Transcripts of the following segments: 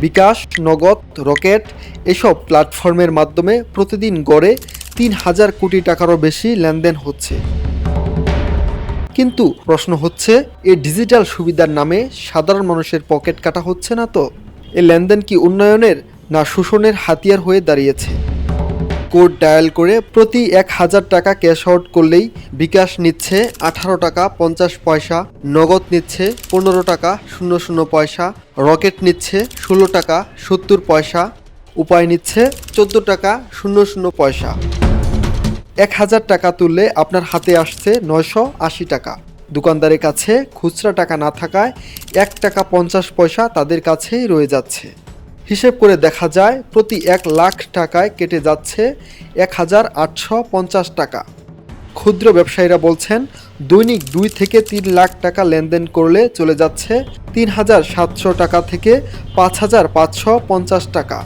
বিকাশ, নগদ, রকেট এসব প্ল্যাটফর্মের মাধ্যমে প্রতিদিন গড়ে তিন হাজার কোটি টাকারও বেশি লেনদেন হচ্ছে। কিন্তু প্রশ্ন হচ্ছে এই ডিজিটাল সুবিধার নামে সাধারণ মানুষের পকেট কাটা হচ্ছে না তো? এ লেনদেন কি উন্নয়নের না শোষণের হাতিয়ার হয়ে দাঁড়িয়েছে? কোড ডায়াল করে প্রতি এক হাজার টাকা ক্যাশ আউট করলেই বিকাশ নিচ্ছে আঠারো টাকা পঞ্চাশ পয়সা, নগদ নিচ্ছে পনেরো টাকা শূন্য শূন্য পয়সা, রকেট নিচ্ছে ষোলো টাকা সত্তর পয়সা, উপায় নিচ্ছে চোদ্দ টাকা শূন্য শূন্য পয়সা। এক হাজার টাকা তুললে আপনার হাতে আসছে নয়শো আশি টাকা। দোকানদারের কাছে খুচরা টাকা না থাকায় এক টাকা পঞ্চাশ পয়সা তাদের কাছেই রয়ে যাচ্ছে। হিসেব করে দেখা যায় প্রতি এক লাখ টাকায় কেটে যাচ্ছে এক হাজার আটশো পঞ্চাশ টাকা। ক্ষুদ্র ব্যবসায়ীরা বলছেন, দৈনিক দুই থেকে তিন লাখ টাকা লেনদেন করলে চলে যাচ্ছে তিন হাজার সাতশো টাকা থেকে পাঁচ হাজার পাঁচশো পঞ্চাশ টাকা।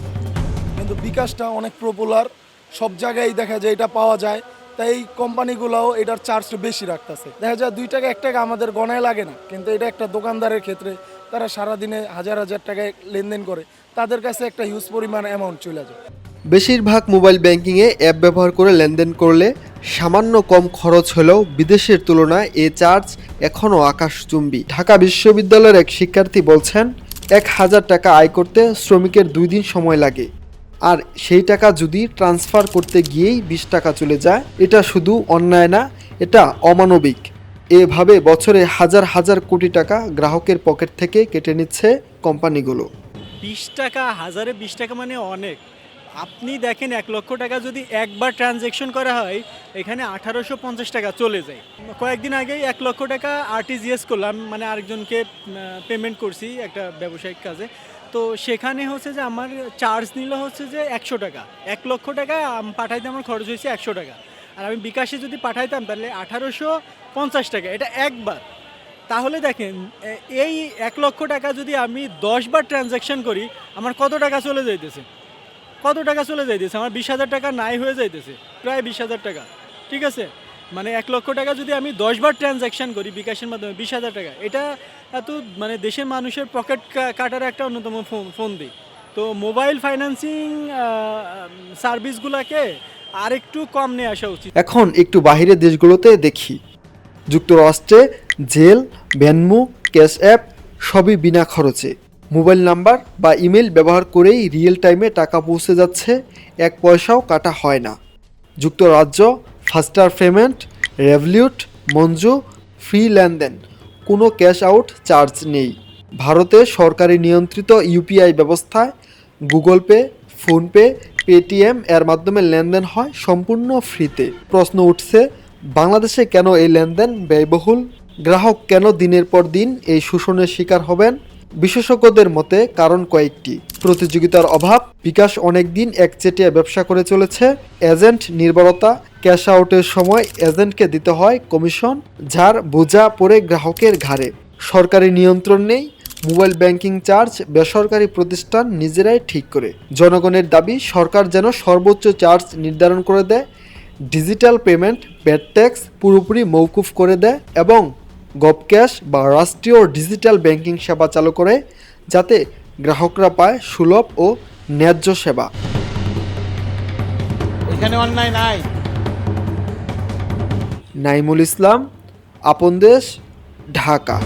কিন্তু বিকাশটা অনেক পপুলার সব জায়গায় দেখা যায় এটা পাওয়া যায়, তাই এই কোম্পানিগুলোও এটার চার্জটা বেশি রাখতেছে। দেখা যায় দুই টাকা, এক টাকা আমাদের গণায় লাগে না, কিন্তু এটা একটা দোকানদারের ক্ষেত্রে তারা সারাদিনে হাজার হাজার টাকায় লেনদেন করে, তাদের কাছে একটা হিউজ পরিমাণ অ্যামাউন্ট চলে যায়। বেশিরভাগ মোবাইল ব্যাংকিংয়ে অ্যাপ ব্যবহার করে লেনদেন করলে সামান্য কম খরচ হলেও বিদেশের তুলনায় এ চার্জ এখনও আকাশচুম্বী। ঢাকা বিশ্ববিদ্যালয়ের এক শিক্ষার্থী বলছেন, এক হাজার টাকা আয় করতে শ্রমিকের দুই দিন সময় লাগে। আর সেই টাকা যদি ট্রান্সফার করতে গিয়েই বিশ টাকা চলে যায়, এটা শুধু অন্যায় না, এটা অমানবিক। এভাবে বছরে হাজার হাজার কোটি টাকা গ্রাহকের পকেট থেকে কেটে নিচ্ছে কোম্পানিগুলো। বিশ টাকা, হাজারে বিশ টাকা মানে অনেক। আপনি দেখেন, এক লক্ষ টাকা যদি একবার ট্রানজ্যাকশন করা হয়, এখানে আঠারোশো পঞ্চাশ টাকা চলে যায়। কয়েকদিন আগেই এক লক্ষ টাকা আরটিজিএস করলাম মানে আরেকজনকে পেমেন্ট করছি একটা ব্যবসায়িক কাজে। তো সেখানে হচ্ছে যে আমার চার্জ নিল হচ্ছে যে একশো টাকা। এক লক্ষ টাকা পাঠাইতে আমার খরচ হয়েছে একশো টাকা। আর আমি বিকাশে যদি পাঠাইতাম তাহলে আঠারোশো পঞ্চাশ টাকা, এটা একবার। তাহলে দেখেন এই এক লক্ষ টাকা যদি আমি দশ বার ট্রানজ্যাকশন করি, আমার কত টাকা চলে যাইতেছে? কত টাকা চলে যাইতেছে? আমার বিশ হাজার টাকা নাই হয়ে যাইতেছে, প্রায় বিশ হাজার টাকা। ঠিক আছে? মানে এক লক্ষ টাকা যদি আমি দশ বার ট্রানজ্যাকশন করি বিকাশের মাধ্যমে, বিশ হাজার টাকা, এটা এত মানে দেশের মানুষের পকেট কাটার একটা অন্যতম ফোন ফোন দিই। তো মোবাইল ফাইন্যান্সিং সার্ভিসগুলোকে আরেকটু কম নিয়ে আসা উচিত। এখন একটু বাইরের দেশগুলোতে দেখি। যুক্তরাষ্ট্রে জেল ভ্যানমু ক্যাশ অ্যাপ সবই বিনা খরচে। মোবাইল নাম্বার বা ইমেল ব্যবহার করেই রিয়েল টাইমে টাকা পৌঁছে যাচ্ছে, এক পয়সাও কাটা হয় না। যুক্তরাজ্য faster payment Revolut, Monzo, free লেনদেন, কোনো ক্যাশ আউট চার্জ নেই। ভারতে সরকারি নিয়ন্ত্রিত ইউপিআই ব্যবস্থায় গুগল পে ফোনপে পেটিএম এর মাধ্যমে লেনদেন হয় সম্পূর্ণ ফ্রিতে। প্রশ্ন উঠছে, বাংলাদেশে কেন এই লেনদেন ব্যয়বহুল? গ্রাহক কেন দিনের পর দিন এই শোষণের শিকার হবেন? বিশেষজ্ঞদের মতে কারণ কয়েকটি। প্রতিযোগিতার অভাব, বিকাশ অনেকদিন একচেটিয়া ব্যবসা করে চলেছে, এজেন্ট নির্ভরতা, ক্যাশ আউটের সময় এজেন্টকে দিতে হয় কমিশন, যার বোঝা পড়ে গ্রাহকের ঘাড়ে। সরকারি নিয়ন্ত্রণ নেই মোবাইল ব্যাংকিং চার্জ বেসরকারি প্রতিষ্ঠান নিজেরাই ঠিক করে। জনগণের দাবি সরকার যেন সর্বোচ্চ চার্জ নির্ধারণ করে দেয় ডিজিটাল পেমেন্ট ব্যাড ট্যাক্স পুরোপুরি মৌকুফ করে দেয় এবং গবক্যাশ বা রাষ্ট্রীয় ডিজিটাল ব্যাংকিং সেবা চালু করে যাতে গ্রাহকরা পায় সুলভ ও ন্যায্য সেবা। এখানে অন্যায় নাই। নাইমুল ইসলাম আপন দেশ ঢাকা।